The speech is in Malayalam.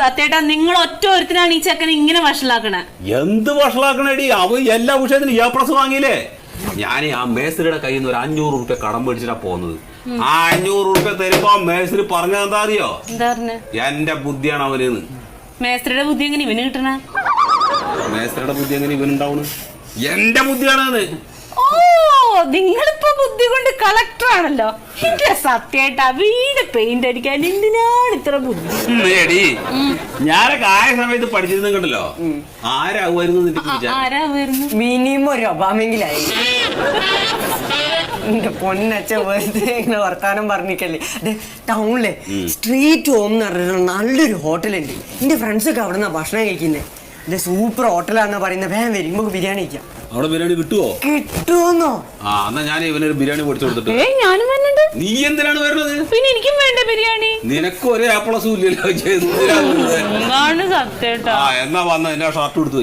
സത്യേട്ടാ നിങ്ങൾ ഒറ്റ ഒരുത്തിനാണ് ഈ ചെക്കനെ ഇങ്ങനെ വഷളാക്കണേ. എന്ത് വഷളാക്കണേടി? അവ എല്ലാ വിഷയത്തിനും എ പ്ലസ് വാങ്ങിയില്ലേ? ഞാൻ ആ മേസ്ത്രിയുടെ കയ്യിൽ നിന്ന് ഒരു അഞ്ഞൂറ് റുപ്യ കടം മേടിച്ചിട്ടാ പോകുന്നത് ആ അഞ്ഞൂറ് റുപ്യ തരുമ്പോ മേസ്ത്രി പറഞ്ഞത് എന്താ അറിയോ എന്റെ ബുദ്ധിയാണ് അവനെന്ന്. മേസ്ത്രിയുടെ ബുദ്ധി എങ്ങനെ ഇവന് കിട്ടണ? മേസ്ത്രിയുടെ ബുദ്ധി എങ്ങനെ ഇവനുണ്ടാവണ്? എന്റെ ബുദ്ധിയാണ് ഓ! നിങ്ങളിപ്പോ ബുദ്ധി കൊണ്ട് കളക്ടർ ആണല്ലോ. എന്റെ സത്യായിട്ടാ വീട് പെയിന്റ് അടിക്കാൻ എന്തിനാണ് ഇത്ര ബുദ്ധി? എടി ഞാനൊക്കെ ആയ സമയത്ത് പഠിച്ചിരുന്നുണ്ടല്ലോ കണ്ടല്ലോ. ആരാവുമായിരുന്നു നിന്റെ ആ, വിചാരം? മിനിമം ഒരു ഒബാമെങ്കിലായി. എന്റെ പൊന്നച്ച വെറുതെ ഇങ്ങനെ വർത്താനം പറഞ്ഞിക്കല്ലേ അതെ ടൗണിലെ സ്ട്രീറ്റ് ഹോം എന്ന് പറഞ്ഞിട്ട് നല്ലൊരു ഹോട്ടലുണ്ട് എന്റെ ഫ്രണ്ട്സൊക്കെ അവിടെ നിന്നാ ഭക്ഷണം കഴിക്കുന്നത് ഇത് സൂപ്പർ ഹോട്ടലാന്നാ പറയുന്നത് വേഗം വരും നമുക്ക് ബിരിയാണി കഴിക്കാം. അവിടെ ബിരിയാണി കിട്ടുവോ? കിട്ടുമെന്നോ ആ എന്നാ ഞാൻ ഇവനൊരു ബിരിയാണി പൊടിച്ചു കൊടുത്തിട്ട്. ഏയ് ഞാനും വരുന്നുണ്ട് നീ എന്തിനാണ് വരുന്നത്? പിന്നെ എനിക്കും വേണ്ട ബിരിയാണി. നിനക്ക് ഒരേ ആപ്പിളസും ഇല്ലല്ലോ എന്തിനാ വരുന്നത്? ആ എന്നാ വന്ന എന്റെ ഷർട്ട് എടുത്ത്